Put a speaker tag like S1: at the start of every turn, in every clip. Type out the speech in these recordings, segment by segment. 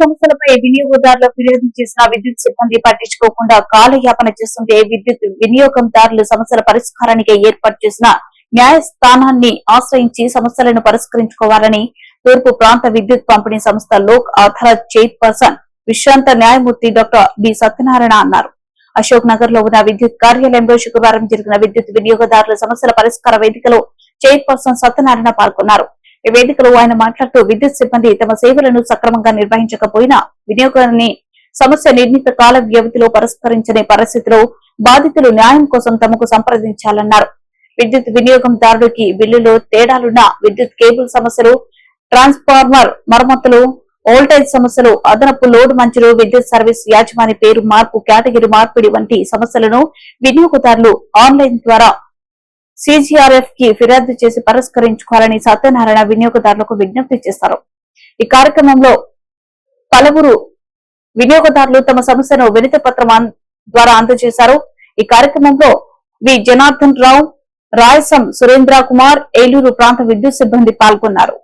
S1: సమస్యలపై వినియోగదారులు ఫిర్యాదు చేసిన విద్యుత్ సిబ్బంది పట్టించుకోకుండా కాలయాపన చేస్తుంటే విద్యుత్ వినియోగదారులు సమస్యల పరిష్కారానికి ఏర్పాటు చేసిన న్యాయస్థానాన్ని ఆశ్రయించి సమస్యలను పరిష్కరించుకోవాలని తూర్పు ప్రాంత విద్యుత్ పంపిణీ సంస్థ లోక్ అదాలత్ చైర్పర్సన్ విశ్రాంత న్యాయమూర్తి డాక్టర్ బి సత్యనారాయణ అన్నారు. అశోక్ నగర్లో ఉన్న విద్యుత్ కార్యాలయంలో శుక్రవారం జరిగిన విద్యుత్ వినియోగదారుల సమస్యల పరిష్కార వేదికలో చైర్పర్సన్ సత్యనారాయణ పాల్గొన్నారు. ఈ వేదికలో ఆయన మాట్లాడుతూ విద్యుత్ సిబ్బంది తమ సేవలను సక్రమంగా నిర్వహించకపోయినా వినియోగాన్ని సమస్య నిర్ణీత కాల వ్యవధిలో పరిష్కరించని పరిస్థితిలో బాధితులు న్యాయం కోసం తమకు సంప్రదించాలన్నారు. విద్యుత్ వినియోగందారుడికి బిల్లులో తేడాలున్న విద్యుత్ కేబుల్ సమస్యలు ట్రాన్స్ఫార్మర్ మరమ్మతులు వోల్టేజ్ సమస్యలు అదనపు లోడ్ మంచులు విద్యుత్ సర్వీస్ యాజమాని పేరు మార్పు కేటగిరీ మార్పిడి వంటి సమస్యలను వినియోగదారులు ఆన్లైన్ ద్వారా సిజిఆర్ఎఫ్కి ఫిర్యాదు చేసి పరిష్కరించుకోవాలని సత్యనారాయణ వినియోగదారులకు విజ్ఞప్తి చేశారు ఈ కార్యక్రమంలో పలువురు వినియోగదారులు తమ సమస్యను వినతి పత్రం ద్వారా అందజేశారు. ఈ కార్యక్రమంలో వి. జనార్దన్ రావు రాయసం సురేంద్ర కుమార్ ఏలూరు ప్రాంత విద్యుత్ సిబ్బంది పాల్గొన్నారు.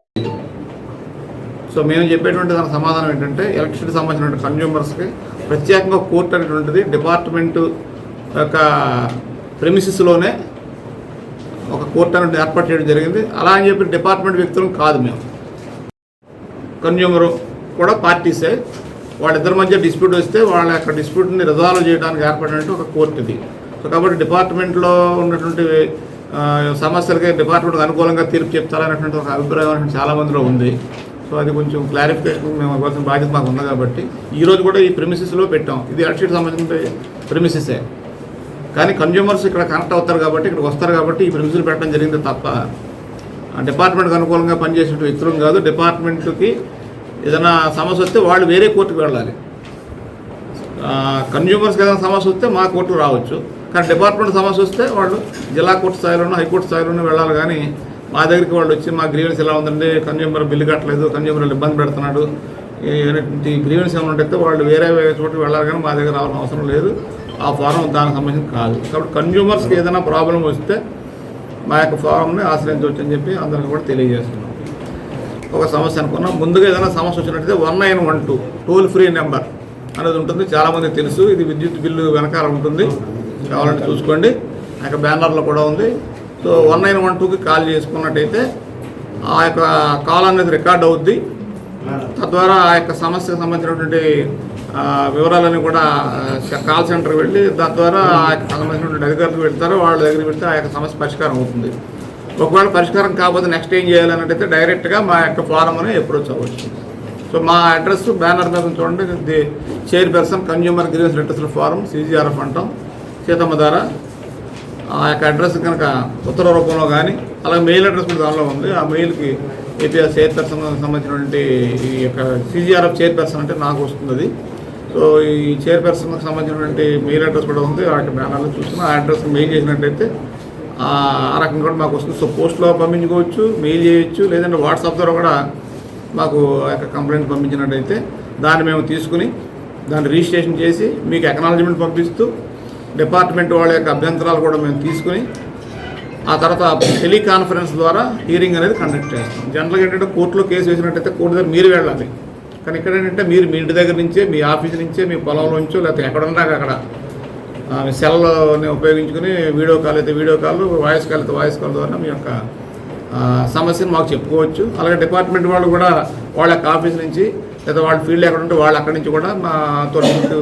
S2: సో మేము చెప్పేటువంటి దాని సమాధానం ఏంటంటే ఎలక్ట్రిసిటీ సంబంధించిన కన్జ్యూమర్స్కి ప్రత్యేకంగా కోర్టు అనేటువంటిది డిపార్ట్మెంటు యొక్క ప్రెమిసిస్లోనే ఒక కోర్టు అనేది ఏర్పాటు చేయడం జరిగింది. అలా అని చెప్పి డిపార్ట్మెంట్ వ్యక్తులు కాదు మేము. కన్జ్యూమర్ కూడా పార్టీసే. వాళ్ళిద్దరి మధ్య డిస్ప్యూట్ వస్తే వాళ్ళ యొక్క డిస్ప్యూట్ని రిజాల్వ్ చేయడానికి ఏర్పడినట్టు ఒక కోర్టు ఇది. సో కాబట్టి డిపార్ట్మెంట్లో ఉన్నటువంటి సమస్యలకి డిపార్ట్మెంట్కి అనుకూలంగా తీర్పు చెప్తారనేటువంటి ఒక అభిప్రాయం చాలామందిలో చాలా మందిలో ఉంది. సో అది కొంచెం క్లారిఫికేషన్ మేము ఇవ్వాల్సిన బాధ్యత మాకు ఉంది కాబట్టి ఈరోజు కూడా ఈ ప్రిమిసిస్లో పెట్టాం. ఇది అడ్షీట్ సంబంధించిన ప్రిమిసిసే కానీ కన్జ్యూమర్స్ ఇక్కడ కనెక్ట్ అవుతారు కాబట్టి ఇక్కడికి వస్తారు కాబట్టి ఈ ప్రిమిసులు పెట్టడం జరిగింది తప్ప ఆ డిపార్ట్మెంట్కి అనుకూలంగా పనిచేసే వ్యక్తులం కాదు. డిపార్ట్మెంట్కి ఏదైనా సమస్య వస్తే వాళ్ళు వేరే కోర్టుకు వెళ్ళాలి. కన్జ్యూమర్స్కి ఏదైనా సమస్య వస్తే మా కోర్టు రావచ్చు. కానీ డిపార్ట్మెంట్ సమస్య వస్తే వాళ్ళు జిల్లా కోర్టు స్థాయిలోనూ హైకోర్టు స్థాయిలోనూ వెళ్ళాలి కానీ మా దగ్గరికి వాళ్ళు వచ్చి మా గ్రీవెన్స్ ఎలా ఉందండి కన్జ్యూమర్ బిల్లు కట్టలేదు కన్జ్యూమర్ ఇబ్బంది పెడుతున్నాడు అనేటువంటి గ్రీవెన్స్ ఏమైనా ఉంటే వాళ్ళు వేరే వేరే చోటుకు వెళ్ళాలి కానీ మా దగ్గర రావాల్సిన అవసరం లేదు. ఆ ఫారం దానికి సంబంధించిన కాదు. కాబట్టి కన్జ్యూమర్స్కి ఏదైనా ప్రాబ్లం వస్తే మా యొక్క ఫారంని ఆశ్రయించవచ్చు అని చెప్పి అందరికీ కూడా తెలియజేస్తున్నాం. ఒక సమస్య అనుకున్నాం. ముందుగా ఏదైనా సమస్య వచ్చినట్టయితే one nine one two toll free number అనేది ఉంటుంది. చాలామంది తెలుసు. ఇది విద్యుత్ బిల్లు వెనకాల ఉంటుంది. కావాలంటే చూసుకోండి. ఆ యొక్క బ్యానర్లో కూడా ఉంది. సో వన్ నైన్ వన్ టూకి కాల్ చేసుకున్నట్టయితే ఆ యొక్క కాల్ అనేది రికార్డ్ అవుద్ది. తద్వారా ఆ యొక్క సమస్యకు సంబంధించినటువంటి వివరాలన్నీ కూడా కాల్ సెంటర్కి వెళ్ళి దాని ద్వారా ఆ యొక్క సంబంధించినటువంటి అధికారులకు పెడతారు వాళ్ళ దగ్గరికి వెళ్తే ఆ యొక్క సమస్య పరిష్కారం అవుతుంది. ఒకవేళ పరిష్కారం కాకపోతే నెక్స్ట్ ఏం చేయాలన్నట్టయితే డైరెక్ట్గా మా యొక్క ఫారం అని అప్రోచ్ అవ్వచ్చు. సో మా అడ్రస్ బ్యానర్ మీద చూడండి the chairperson consumer grievance redressal forum CGRF అంటాం సీతమ్మ ద్వారా ఆ యొక్క అడ్రస్ కనుక ఉత్తర రూపంలో కానీ అలాగే మెయిల్ అడ్రస్ కూడా దానిలో ఉంది. ఆ మెయిల్కి ఏపీఆర్ చైర్పర్సన్ సంబంధించినటువంటి ఈ యొక్క సీజీఆర్ఎఫ్ చైర్పర్సన్ అంటే నాకు వస్తుంది అది. సో ఈ చైర్పర్సన్కి సంబంధించినటువంటి మెయిల్ అడ్రస్ కూడా ఉంది. ఆ యొక్క బ్యానర్లో చూస్తున్నా ఆ అడ్రస్కి మెయిల్ చేసినట్టయితే ఆ రకంగా కూడా మాకు వస్తుంది. సో పోస్ట్లో పంపించుకోవచ్చు మెయిల్ చేయొచ్చు లేదంటే వాట్సాప్ ద్వారా కూడా మాకు ఆ యొక్క కంప్లైంట్ పంపించినట్టయితే దాన్ని మేము తీసుకుని దాన్ని రిజిస్ట్రేషన్ చేసి మీకు ఎకనాలజీమెంట్ పంపిస్తూ డిపార్ట్మెంట్ వాళ్ళ యొక్క అభ్యంతరాలు కూడా మేము తీసుకుని ఆ తర్వాత టెలికాన్ఫరెన్స్ ద్వారా హీరింగ్ అనేది కండక్ట్ చేస్తాం. జనరల్గా ఏంటంటే కోర్టులో కేసు వేసినట్టయితే కోర్టు దగ్గర మీరు వెళ్ళాలి. కానీ ఇక్కడ ఏంటంటే మీరు మీ ఇంటి దగ్గర నుంచే మీ ఆఫీస్ నుంచే మీ పొలంలోంచో లేకపోతే ఎక్కడున్నా అక్కడ సెల్ని ఉపయోగించుకుని వీడియో కాల్ అయితే వీడియో కాల్ వాయిస్ కాల్ అయితే వాయిస్ కాల్ ద్వారా మీ యొక్క సమస్యను మాకు చెప్పుకోవచ్చు. అలాగే డిపార్ట్మెంట్ వాళ్ళు కూడా వాళ్ళ యొక్క ఆఫీస్ నుంచి లేదా వాళ్ళ ఫీల్డ్ ఎక్కడ ఉంటే వాళ్ళు అక్కడి నుంచి కూడా మాతో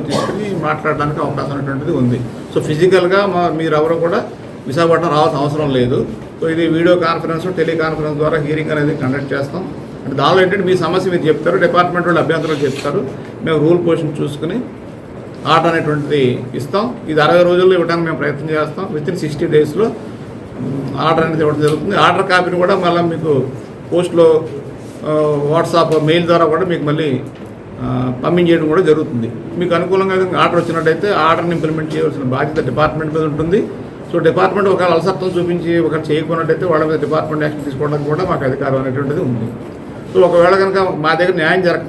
S2: తీసుకుని మాట్లాడడానికి అవకాశం అనేటువంటిది ఉంది. సో ఫిజికల్గా మా మీరు ఎవరు కూడా విశాఖపట్నం రావాల్సిన అవసరం లేదు. సో ఇది వీడియో కాన్ఫరెన్స్ టెలికాన్ఫరెన్స్ ద్వారా హీరింగ్ అనేది కండక్ట్ చేస్తాం. అంటే దానిలో ఏంటంటే మీ సమస్య మీరు చెప్తారు డిపార్ట్మెంట్ వాళ్ళు అభ్యంతరాలు చెప్తారు మేము రూల్ పొజిషన్ చూసుకుని ఆర్డర్ అనేటువంటిది ఇస్తాం. ఇది అరవై రోజుల్లో ఇవ్వడానికి మేము ప్రయత్నం చేస్తాం. విత్ ఇన్ సిక్స్టీ డేస్లో ఆర్డర్ అనేది ఇవ్వడం జరుగుతుంది. ఆర్డర్ కాపీని కూడా మళ్ళీ మీకు పోస్ట్లో వాట్సాప్ మెయిల్ ద్వారా కూడా మీకు మళ్ళీ పంపించేయడం కూడా జరుగుతుంది. మీకు అనుకూలంగా ఆర్డర్ వచ్చినట్టయితే ఆర్డర్ని ఇంప్లిమెంట్ చేయవలసిన బాధ్యత డిపార్ట్మెంట్ మీద ఉంటుంది. సో డిపార్ట్మెంట్ ఒకవేళ అలసత్వం చూపించి ఒకవేళ చేయకున్నట్టయితే వాళ్ళ మీద డిపార్ట్మెంట్ యాక్షన్ తీసుకోవడానికి కూడా మాకు అధికారం అనేటువంటిది ఉంది. ఒకవేళ కనుక మా దగ్గర న్యాయం జరగ